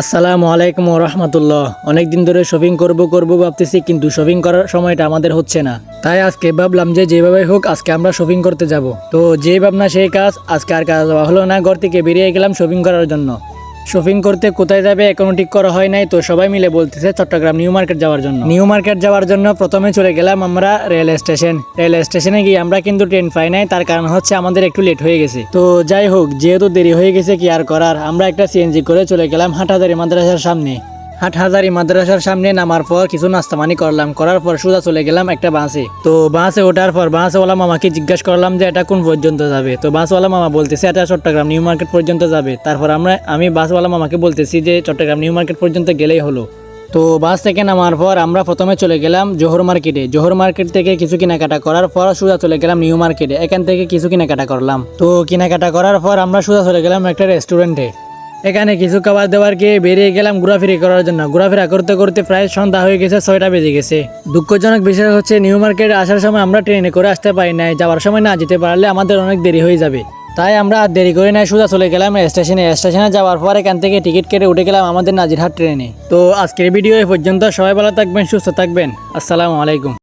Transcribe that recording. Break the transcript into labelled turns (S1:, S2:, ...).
S1: আসসালামু আলাইকুম রহমতুল্লাহ। অনেক দিন ধরে শপিং করব করব, ভাবতেছি, কিন্তু শপিং করার সময়টা আমাদের হচ্ছে না। তাই আজকে ভাবলাম যে যেভাবে হোক, আজকে আমরা শপিং করতে যাব। তো যে ভাবনা, সেই কাজ, আজকে আর কাজ হলো না, ঘর থেকে বেরিয়ে গেলাম শপিং করার জন্য। শপিং করতে কোথায় যাবে এখনও ঠিক করা হয় নাই, তো সবাই মিলে বলতেছে চট্টগ্রাম নিউ মার্কেট যাওয়ার জন্য। নিউ মার্কেট যাওয়ার জন্য প্রথমে চলে গেলাম আমরা রেল স্টেশন। রেল স্টেশনে গিয়ে আমরা কিন্তু ট্রেন পাই নাই, তার কারণ হচ্ছে আমাদের একটু লেট হয়ে গেছে। তো যাই হোক, যেহেতু দেরি হয়ে গেছে কি আর করার, আমরা একটা সিএনজি করে চলে গেলাম হাটাদারি মাদ্রাসার সামনে। হাটহাজারি মাদ্রাসার সামনে নামার পর কিছু নাস্তা মানি করলাম। করার পর সোজা চলে গেলাম একটা বাসে। তো বাসে ওঠার পর বাসওয়ালা মামাকে জিজ্ঞাসা করলাম যে, এটা কোন পর্যন্ত যাবে? তো বাসওয়ালা মামা বলতেছে, এটা চট্টগ্রাম নিউ মার্কেট পর্যন্ত যাবে। তারপর আমরা, আমি বাসওয়ালা মামাকে বলতেছি যে, চট্টগ্রাম নিউ মার্কেট পর্যন্ত গেলেই হলো। তো বাস থেকে নামার পর আমরা প্রথমে চলে গেলাম জোহর মার্কেটে। জোহর মার্কেট থেকে কিছু কেনাকাটা করার পর সোজা চলে গেলাম নিউ মার্কেটে। এখান থেকে কিছু কেনাকাটা করলাম। তো কেনাকাটা করার পর আমরা সোজা চলে গেলাম একটা রেস্টুরেন্টে। এখানে কিছু খাবার দাবার খেয়ে বেরিয়ে গেলাম ঘোরাফিরি করার জন্য। ঘোরাফেরা করতে করতে প্রায় সন্ধ্যা হয়ে গেছে, ছয়টা বেজে গেছে। দুঃখজনক বিষয় হচ্ছে, নিউ মার্কেটে আসার সময় আমরা ট্রেনে করে আসতে পারি নাই। যাওয়ার সময় না যেতে পারলে আমাদের অনেক দেরি হয়ে যাবে। তাই আমরা আর দেরি করে নাই, সোজা চলে গেলাম স্টেশনে। স্টেশনে যাওয়ার পর এখান থেকে টিকিট কেটে উঠে গেলাম আমাদের নাজিরহাট ট্রেনে। তো আজকের ভিডিও এই পর্যন্ত। সবাই ভালো থাকবেন, সুস্থ থাকবেন। আসসালামু আলাইকুম।